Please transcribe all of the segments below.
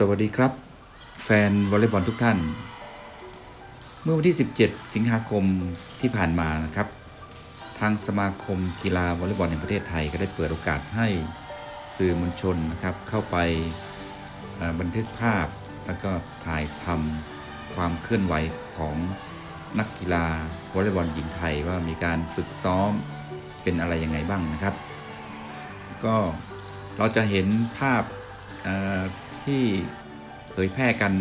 สวัสดีครับ แฟนวอลเลย์บอลทุกท่าน เมื่อวันที่ 17 สิงหาคมที่ผ่านมานะครับ ทางสมาคมกีฬาวอลเลย์บอลแห่งประเทศไทยก็ได้เปิดโอกาสให้สื่อมวลชนนะครับ เข้าไปบันทึกภาพแล้วก็ถ่ายทำความเคลื่อนไหวของนักกีฬาวอลเลย์บอลหญิงไทยว่ามีการฝึกซ้อมเป็นอะไรยังไงบ้างนะครับ ก็เราจะเห็นภาพ ที่เผยแพร่กัน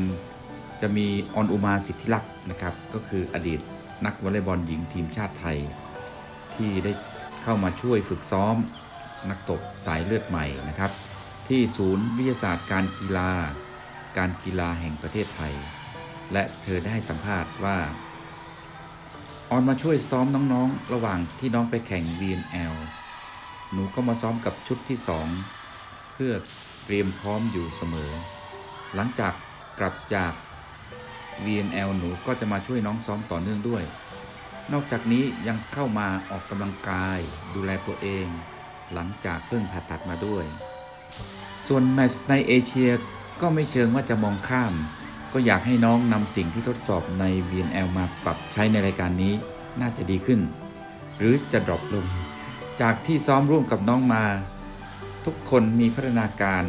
จะมีออนอุมาสิทธิลักษ์นะครับ ก็คืออดีตนักวอลเลย์บอลหญิงทีมชาติไทย ที่ได้เข้ามาช่วยฝึกซ้อมนักตบสายเลือดใหม่นะครับ ที่ศูนย์วิทยาศาสตร์การกีฬา การกีฬาแห่งประเทศไทย และเธอได้ให้สัมภาษณ์ว่าออนมาช่วยซ้อมน้องๆ ระหว่างที่น้องไปแข่ง VNL หนูก็มาซ้อมกับชุดที่ 2 เพื่อ เตรียมพร้อมอยู่เสมอ หลังจากกลับจาก VNL หนูก็จะมาช่วยน้องซ้อมต่อเนื่องด้วย นอกจากนี้ยังเข้ามาออกกำลังกาย ดูแลตัวเอง หลังจากเพิ่งผ่าตัดมาด้วย ส่วนแมตช์ในเอเชียก็ไม่เชิงว่าจะมองข้าม ก็อยากให้น้องนำสิ่งที่ทดสอบใน VNL มาปรับใช้ในรายการนี้น่าจะดีขึ้น หรือจะดรอปลง จากที่ซ้อมร่วมกับน้องมา ทุกคนมีพัฒนาการ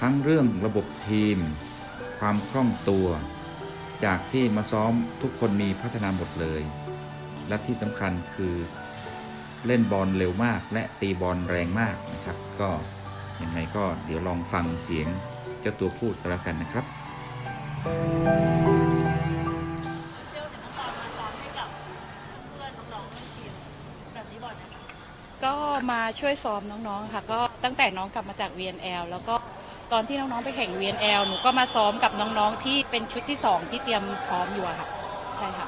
ทั้งเรื่องระบบทีม ความคล่องตัว จากที่มาซ้อมทุกคนมีพัฒนาหมดเลย และที่สำคัญคือเล่นบอลเร็วมาก และตีบอลแรงมากนะครับ ก็ยังไงก็เดี๋ยวลองฟังเสียงเจ้าตัวพูดกันแล้วกันนะครับเที่ ก็มาช่วยซ้อมน้องๆค่ะ ก็ตั้งแต่น้องกลับมาจาก VNL แล้วก็ตอนที่น้องๆไปแข่ง VNL หนูก็มาซ้อมกับน้องๆที่เป็นชุดที่สองที่เตรียมพร้อมอยู่อะค่ะ ใช่ค่ะ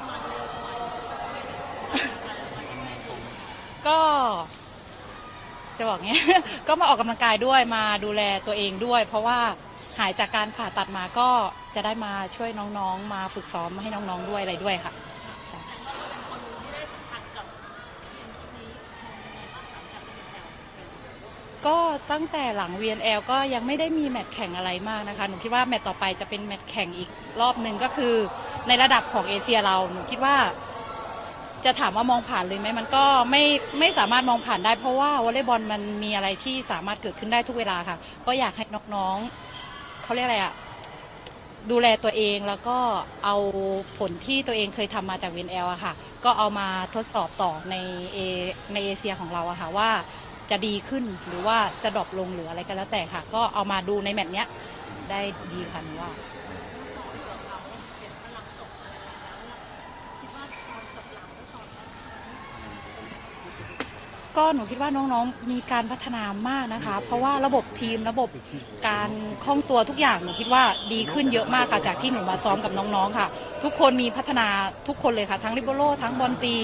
ก็จะบอกเงี้ย ก็มาออกกำลังกายด้วยมาดูแลตัวเองด้วย เพราะว่าหายจากการผ่าตัดมาก็จะได้มาช่วยน้องๆ มาฝึกซ้อมให้น้องๆด้วยอะไรด้วยค่ะใช่ เป็นคนที่ได้สัมผัสกับทีมชุดนี้ยังไงบ้างหลังจากเป็นแถว ก็ตั้งแต่หลัง VNL ก็ยังไม่ได้มีแมตช์แข่งอะไรมากนะคะ หนูคิดว่าแมตช์ต่อไปจะเป็นแมตช์แข่งอีกรอบหนึ่งก็คือ ในระดับของเอเชียเรา หนูคิดว่า จะถามว่ามองผ่านเลยไหมมันก็ไม่ไม่สามารถมองผ่านได้เพราะว่าวอลเลย์บอลมันมีอะไรที่สามารถเกิดขึ้นได้ทุกเวลาค่ะ ก็อยากให้น้องๆเขาเรียกอะไรอะดูแลตัวเองแล้วก็เอาผลที่ตัวเองเคยทำมาจาก VNL อะค่ะ ก็เอามาทดสอบต่อในเอในเอเชียของเราอะค่ะว่า จะดีขึ้นหรือว่าจะดรอปลงหรืออะไรก็แล้วแต่ค่ะ ก็เอามาดูในแมตช์เนี้ยได้ดีค่ะหนูว่าก็หลังก็ซ้อมแล้วก็หนูคิดว่าน้องๆ มีการพัฒนามากนะคะ เพราะว่าระบบทีมระบบการคล่องตัวทุกอย่างหนูคิดว่าดีขึ้นเยอะมากค่ะ จากที่หนูมาซ้อมกับน้องๆค่ะ ทุกคนมีพัฒนาทุกคนเลยค่ะ ทั้งริโบโลทั้งบอลตี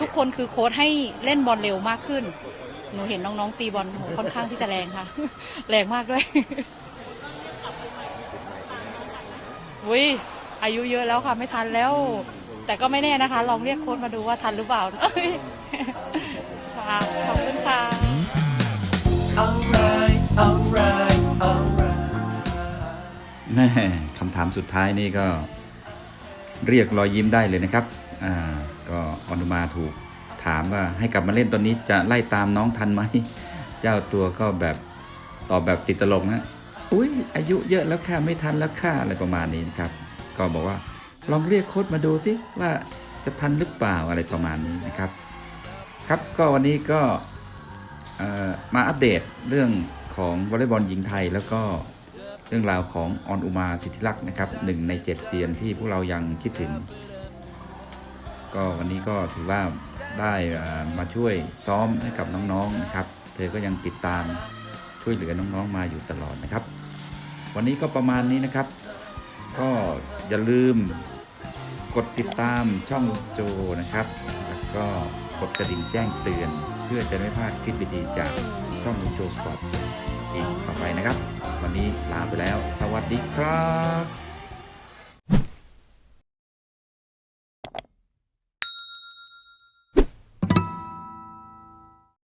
ทุกคนคือโค้ชให้เล่นบอลเร็วมากขึ้น หนูเห็นน้องๆตีบอลโหค่อนข้างที่จะแรงค่ะ แรงมากด้วยอุ้ยอายุเยอะแล้วค่ะไม่ทันแล้ว แต่ก็ไม่แน่นะคะ ลองเรียกโค้ชมาดูว่าทันหรือเปล่าเอ้ยค่ะขอบคุณค่ะ Alright, alright, alright. แม่คำถามสุดท้ายนี่ก็เรียกรอยยิ้มได้เลยนะครับ อ่า ก็อนุมาถูก ถามว่าให้กลับมาเล่นตอนนี้จะไล่ตามน้องทันไหม เจ้าตัวก็แบบตอบแบบติดตลกนะอุ้ยอายุเยอะแล้วค่ะไม่ทันแล้วค่ะอะไรประมาณนี้นะครับ ก็บอกว่าลองเรียกโค้ชมาดูสิว่าจะทันหรือเปล่าอะไรประมาณนี้นะครับ ครับก็วันนี้ก็มาอัปเดตเรื่องของวอลเลย์บอลหญิงไทย แล้วก็เรื่องราวของออนอุมาสิทธิลักษณ์นะครับหนึ่งในเจ็ดเซียนที่พวกเรายังคิดถึง ก็วันนี้ก็ถือว่า ได้มาช่วยซ้อมให้กับน้องๆนะครับ เธอก็ยังติดตามช่วยเหลือน้องๆมาอยู่ตลอดนะครับ วันนี้ก็ประมาณนี้นะครับ ก็อย่าลืมกดติดตามช่องโจนะครับ แล้วก็กดกระดิ่งแจ้งเตือน เพื่อจะไม่พลาดคลิปดีๆจากช่องโจสปอร์ตอีกต่อไปนะครับ วันนี้ลาไปแล้ว สวัสดีครับ